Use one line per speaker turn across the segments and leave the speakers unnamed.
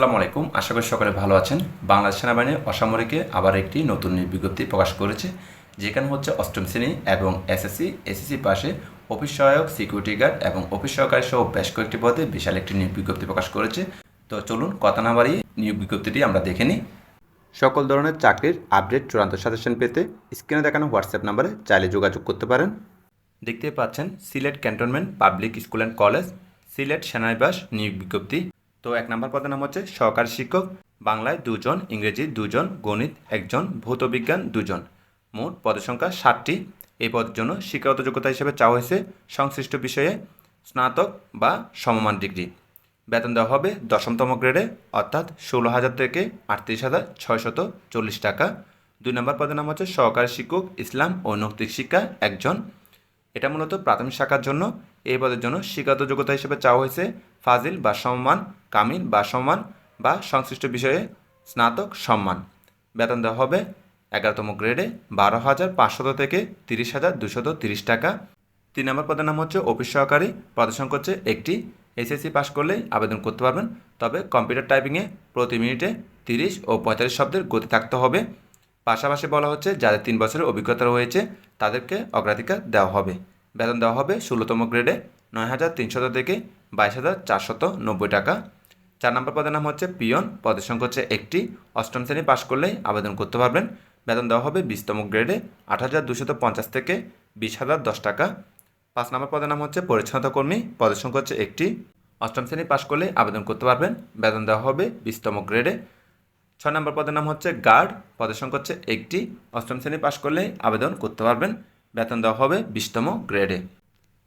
আসসালামু আলাইকুম। আশা করি সকলে ভালো আছেন। বাংলাদেশ সেনাবাহিনী অসামরিকে আবার একটি নতুন বিজ্ঞপ্তি প্রকাশ করেছে, যেখানে হচ্ছে অষ্টম শ্রেণি এবং এসএসসি এসএসসি পাশে অফিস সহায়ক, সিকিউরিটি গার্ড এবং অফিস সহকারী সহ বেশ কয়েকটি পদে বিশাল একটি নিয়োগ বিজ্ঞপ্তি প্রকাশ করেছে। তো চলুন কথা না বাড়িয়ে নিয়োগ বিজ্ঞপ্তিটি আমরা দেখে নিই। সকল ধরনের চাকরির আপডেট চূড়ান্ত সাজেশন পেতে স্ক্রিনে দেখানো হোয়াটসঅ্যাপ নাম্বারে চাইলে যোগাযোগ করতে পারেন। দেখতে পাচ্ছেন Sylhet cantonment public school and college, Sylhet সেনানিবাস নিয়োগ বিজ্ঞপ্তি। তো এক নম্বর পদের নাম হচ্ছে সহকারী শিক্ষক, বাংলায় দুজন, ইংরেজি দুজন, গণিত একজন ভৌত বিজ্ঞান দুজন। মোট পদের সংখ্যা ষাটটি। এই পদের জন্য শিক্ষাগত যোগ্যতা হিসেবে চাওয়া হয়েছে সংশ্লিষ্ট বিষয়ে স্নাতক বা সমমান ডিগ্রি। বেতন দেওয়া হবে দশমতম গ্রেডে, অর্থাৎ ষোলো হাজার থেকে আটত্রিশ হাজার ছয়শত চল্লিশ টাকা। দুই নম্বর পদের নাম হচ্ছে সহকারী শিক্ষক, ইসলাম ও নৈতিক শিক্ষা একজন এটা মূলত প্রাথমিক শাখার জন্য, এই পদের জন্য শিক্ষাগত যোগ্যতা হিসেবে চাওয়া হয়েছে ফাজিল বা সম্মান, কামিল বা সম্মান বা সংশ্লিষ্ট বিষয়ে স্নাতক সম্মান। বেতন দেওয়া হবে এগারোতম গ্রেডে বারো হাজার পাঁচশত থেকে তিরিশ হাজার দুশত তিরিশ টাকা। তিন নম্বর পদের নাম হচ্ছে অফিস সহকারী। পদের সংখ্যা হচ্ছে একটি। এসএসসি পাস করলেই আবেদন করতে পারবেন, তবে কম্পিউটার টাইপিংয়ে প্রতি মিনিটে তিরিশ ও পঁয়তাল্লিশ শব্দের গতি থাকতে হবে। পাশাপাশি বলা হচ্ছে, যাদের তিন বছরের অভিজ্ঞতা রয়েছে, তাদেরকে অগ্রাধিকার দেওয়া হবে। বেতন দেওয়া হবে ষোলোতম গ্রেডে নয় হাজার তিনশত থেকে বাইশ হাজার চারশত নব্বই টাকা। চার নম্বর পদের নাম হচ্ছে পিয়ন। পদের সংখ্যা হচ্ছে একটি। অষ্টম শ্রেণি পাশ করলেই আবেদন করতে পারবেন। বেতন দেওয়া হবে বিশতম গ্রেডে আট হাজার দুশত পঞ্চাশ থেকে বিশ হাজার দশ টাকা। পাঁচ নম্বর পদের নাম হচ্ছে পরিচ্ছন্নতা কর্মী। পদের সংখ্যা হচ্ছে একটি। অষ্টম শ্রেণি পাশ করলে আবেদন করতে পারবেন। বেতন দেওয়া হবে বিশতম গ্রেডে। ছয় নম্বর পদের নাম হচ্ছে গার্ড। পদের সংখ্যা হচ্ছে একটি। অষ্টম শ্রেণি পাশ করলেই আবেদন করতে পারবেন। বেতন দেওয়া হবে বিশতম গ্রেডে।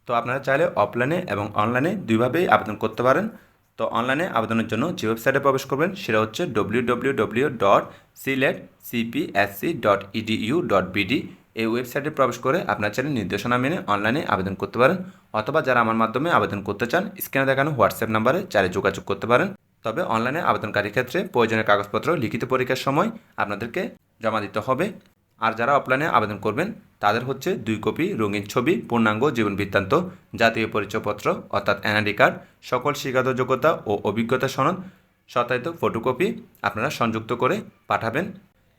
তো আপনারা চাইলে অফলাইনে এবং অনলাইনে দুইভাবেই আবেদন করতে পারেন। তো অনলাইনে আবেদনের জন্য যে ওয়েবসাইটে প্রবেশ করবেন সেটা হচ্ছে W W W dot Sylhet CPSC dot EDU dot BD এই ওয়েবসাইটে প্রবেশ করে আপনার চাইলে নির্দেশনা মেনে অনলাইনে আবেদন করতে পারেন। অথবা যারা আমার মাধ্যমে আবেদন করতে চান, স্ক্রিনে দেখানো হোয়াটসঅ্যাপ নাম্বারে চারে যোগাযোগ করতে পারেন। তবে অনলাইনে আবেদনকারীর ক্ষেত্রে প্রয়োজনীয় কাগজপত্র, লিখিত পরীক্ষার সময় আপনাদেরকে জমা দিতে হবে। আর যারা অফলাইনে আবেদন করবেন তাদের হচ্ছে দুই কপি রঙিন ছবি, পূর্ণাঙ্গ জীবন বৃত্তান্ত, জাতীয় পরিচয়পত্র অর্থাৎ এনআইডি কার্ড, সকল শিক্ষাগত যোগ্যতা ও অভিজ্ঞতা সনদ, সত্যায়িত ফটোকপি আপনারা সংযুক্ত করে পাঠাবেন।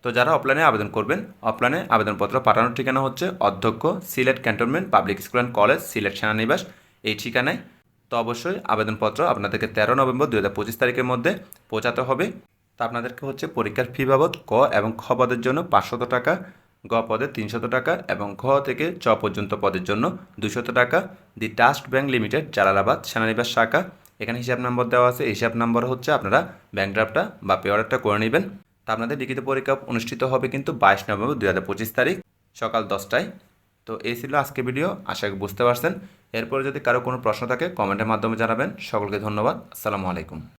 তো যারা অফলাইনে আবেদন করবেন অফলাইনে আবেদনপত্র পাঠানোর ঠিকানা হচ্ছে অধ্যক্ষ Sylhet cantonment public school and college, Sylhet সেনানিবাস এই ঠিকানায়। তো অবশ্যই আবেদনপত্র আপনাদেরকে তেরো নভেম্বর দু হাজার পঁচিশ তারিখের মধ্যে পৌঁছাতে হবে। তো আপনাদেরকে হচ্ছে পরীক্ষার ফি বাবদ ক এবং খ পদের জন্য পাঁচশত টাকা গ পদে তিনশত টাকা এবং ঘ থেকে চ পর্যন্ত পদের জন্য দুশত টাকা। The trust bank limited, Jalalabad, সেনানিবাস শাখা। এখানে হিসাব নম্বর দেওয়া আছে। হিসাব নম্বর হচ্ছে আপনারা ব্যাংক ড্রাফটটা বা পে অর্ডারটা করে নেবেন। তা আপনাদের লিখিত পরীক্ষা অনুষ্ঠিত হবে কিন্তু বাইশ নভেম্বর দু হাজার পঁচিশ তারিখ, সকাল দশটায়। তো এই ছিল আজকে ভিডিও। আশা করি বুঝতে পারছেন। এরপরে যদি কারও কোনো প্রশ্ন থাকে, কমেন্টের মাধ্যমে জানাবেন। সকলকে ধন্যবাদ। আসসালামু আলাইকুম।